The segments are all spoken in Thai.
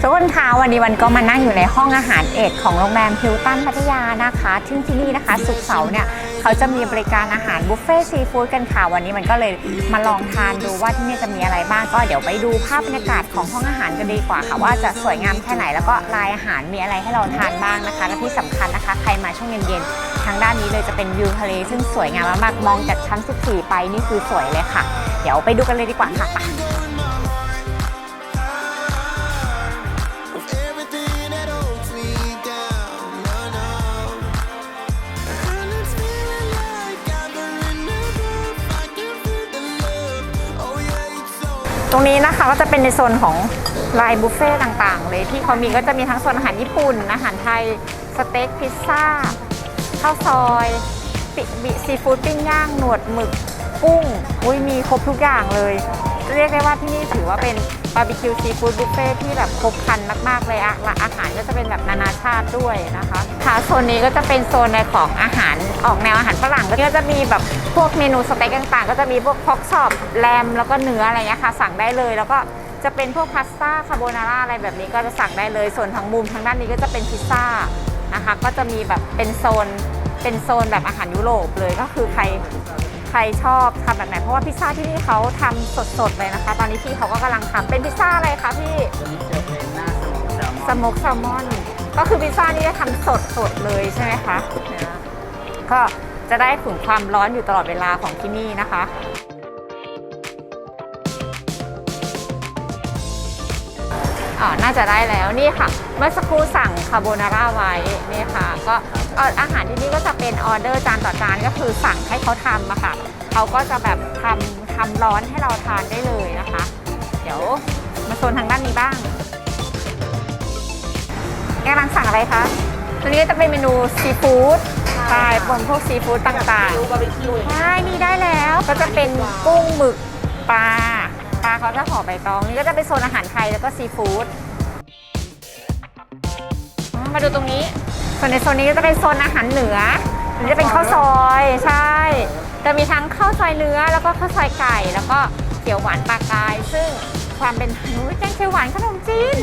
ทุกคนคะวันนี้วันก็มานั่งอยู่ในห้องอาหารเอกของโรงแรมฮิลตันพัทยานะคะซึ่งที่นี่นะคะ สุกเสาร์เนี่ยเขาจะมีบริการอาหารบุฟเฟ่ซีฟู้ดกันค่ะ วันนี้มันก็เลยมาลองทานดูว่าที่นี่จะมีอะไรบ้างก็เดี๋ยวไปดูภาพบรรยากาศของห้องอาหารกันดีกว่าค่ะ ว่าจะสวยงามแค่ไหนแล้วก็รายอาหารมีอะไรให้เราทานบ้างนะคะ และที่สำคัญนะคะ ใครมาช่วงเย็นๆทางด้านนี้เลยจะเป็นวิวทะเลซึ่งสวยงามมากๆมองจากชั้น 14 ไปนี่คือสวยเลยค่ะ ดี๋ยวไปดูกันเลยดีกว่าค่ะไปตรงนี้นะคะก็จะเป็นในโซนของลายบุฟเฟ่ต์ต่างๆ เลยที่เขามีก็จะมีทั้งโซนอาหารญี่ปุ่น อาหารไทย สเต็กพิซซ่า ข้าวซอยปิบิซีฟู้ดปิ้งย่าง หนวดหมึก กุ้ง อุ้ยมีครบทุกอย่างเลย เรียกได้ว่าที่นี่ถือว่าเป็นบาร์บีคิวซีฟู้ดบุฟเฟ่ที่แบบครบครันมากๆเลยอะและอาหารก็จะเป็นแบบนานาชาติด้วยนะคะ ค่ะโซนนี้ก็จะเป็นโซนในของอาหารออกแนวอาหารฝรั่งก็จะมีแบบพวกเมนูสเต็กต่างๆ ก็จะมีพวกพ็อกชอปแรมแล้วก็เนื้ออะไรเงี้ยค่ะ สั่งได้เลยแล้วก็จะเป็นพวกพาสต้าคาโบนาร่าอะไรแบบนี้ก็จะสั่งได้เลย ส่วนทางมุมทางด้านนี้ก็จะเป็นพิซซ่านะคะ ก็จะมีแบบเป็นโซนเป็นโซนแบบอาหารยุโรปเลยก็คือใคร ใครชอบทำแบบไหนเพราะว่าพิซซ่าที่นี่เขาทำสดๆเลยนะคะ ตอนนี้พี่เขาก็กำลังทำเป็นพิซซ่าอะไรคะพี่สโมกแซลมอนก็คือพิซซ่านี่จะทำสดๆเลยใช่ไหมคะก็จะได้ขุนความร้อนอยู่ตลอดเวลาของที่นี่นะคะอ่าน่าจะได้แล้วนี่ค่ะ เมื่อสักครู่สั่งคาโบนาร่าไว้นี่ค่ะก็ อ่ออาหารที่นี่ก็จะเป็นออเดอร์จานต่อจานก็คือสั่งให้เขาทำอะค่ะเขาก็จะแบบทำทำร้อนให้เราทานได้เลยนะคะ เดี๋ยวมาโซนทางด้านนี้บ้างแกกำลังสั่งอะไรคะตัวนี้ก็จะเป็นเมนูซีฟู้ดใช่บนพวกซีฟู้ดต่างๆใช่นี่ได้แล้วก็จะเป็นกุ้งหมึกปลาปลาเขาจะห่อใบตอง นี่ก็จะเป็นโซนอาหารไทยแล้วก็ซีฟู้ดอ๋อมาดูตรงนี้ ส่วนในโซนนี้ก็จะเป็นโซนอาหารเหนืออันนี้จะเป็นข้าวซอยใช่จะมีทั้งข้าวซอยเนื้อแล้วก็ข้าวซอยไก่ แล้วก็เขียวหวานปลากาย ซึ่งความเป็นนุ้ยแกงเขียวหวานขนมจีน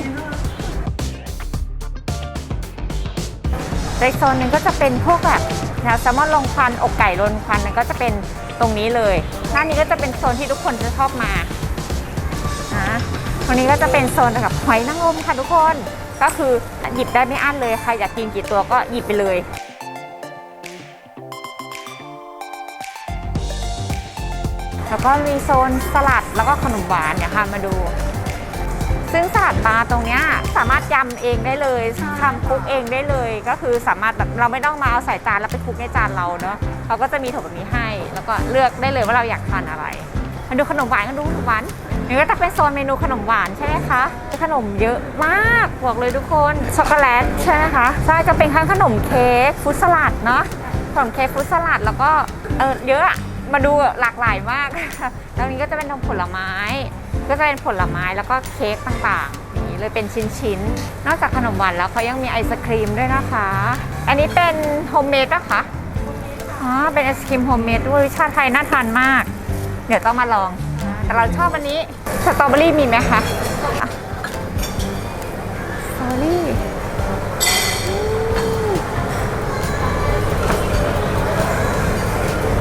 ในโซนหนึ่งก็จะเป็นพวกแบบแนวแซลมอนลงควันอกไก่ลนควันนั่นก็จะเป็นตรงนี้เลยหน้านี้ก็จะเป็นโซนที่ทุกคนจะชอบมานะตรงนี้ก็จะเป็นโซนกับหอยนางรมค่ะทุกคน ก็คือหยิบได้ไม่อั้นเลยใครอยากกินกี่ตัวก็หยิบไปเลยแล้วก็มีโซนสลัดแล้วก็ขนมหวานเนี่ยค่ะมาดู ซึ่งสลัดบาร์ตรงเนี้ยสามารถยำเองได้เลยทำคลุกเองได้เลย ก็คือสามารถแบบเราไม่ต้องมาเอาใส่จานแล้วไปคลุกในจานเราเนาะเขาก็จะมีโถแบบนี้ให้ แล้วก็เลือกได้เลยว่าเราอยากทานอะไรมาดูขนมหวานกันดูขนมหวาน นี่ก็จะเป็นโซนเมนูขนมหวานใช่ไหมคะขนมเยอะมากบอกเลยทุกคนช็อกโกแลตใช่ไหมคะใช่จะเป็นทั้งขนมเค้กฟรุตสลัดเนาะขนมเค้กฟรุตสลัดแล้วก็เออเยอะมาดูหลากหลายมากแล้วนี้ก็จะเป็นนมผลไม้ ก็จะเป็นผลไม้แล้วก็เค้กต่างๆนี้เลยเป็นชิ้นๆ นอกจากขนมหวานแล้วเขายังมีไอศครีมด้วยนะคะ อันนี้เป็นโฮมเมดปะคะอ๋อเป็นไอศครีมโฮมเมดด้วยชาติไทยน่าทานมาก เดี๋ยวต้องมาลอง แต่เราชอบอันนี้สตรอเบอรี่มีไหมคะสตรอเบอรี่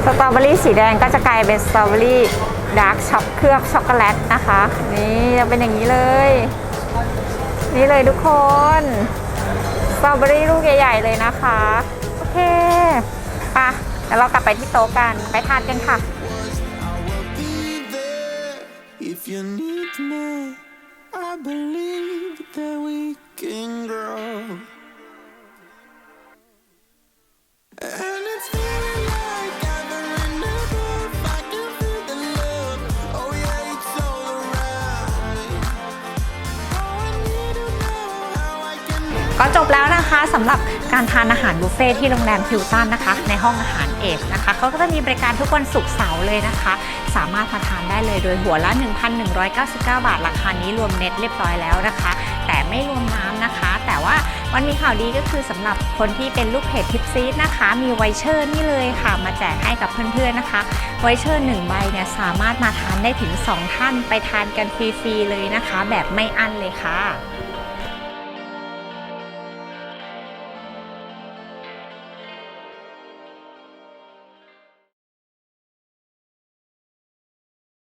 สตรอเบอรี่สีแดงก็จะกลายเป็นสตรอเบอรี่ดาร์กช็อกเคลือบช็อกโกแลตนะคะ นี่จะเป็นอย่างนี้เลย นี่เลยทุกคนสตรอเบอรี่ลูกใหญ่ ๆ เลยนะคะ โอเคไปะเดี๋ยวเรากลับไปที่โต๊ะกันไปทานกันค่ะ if you need me. I believe that we can grow. ก็จบแล้วนะคะสำหรับการทานอาหารบุฟเฟ่ที่โรงแรมฮิลตันนะคะ ในห้องอาหารเอสนะคะเขาก็จะมีบริการทุกวันศุกร์เสาร์เลยนะคะ สามารถมาทานได้เลยโดยหัวละ 1,199 บาท ราคานี้รวมเน็ตเรียบร้อยแล้วนะคะ แต่ไม่รวมน้ำนะคะ แต่ว่าวันมีข่าวดีก็คือสำหรับคนที่เป็นลูกเพจทิปซีดนะคะ มีไวเชอร์นี่เลยค่ะ มาแจกให้กับเพื่อนๆนะคะไวเชอร์หนึ่งใบเนี่ยสามารถมาทานได้ถึง 2 ท่านไปทานกันฟรีๆเลยนะคะ แบบไม่อั้นเลยค่ะ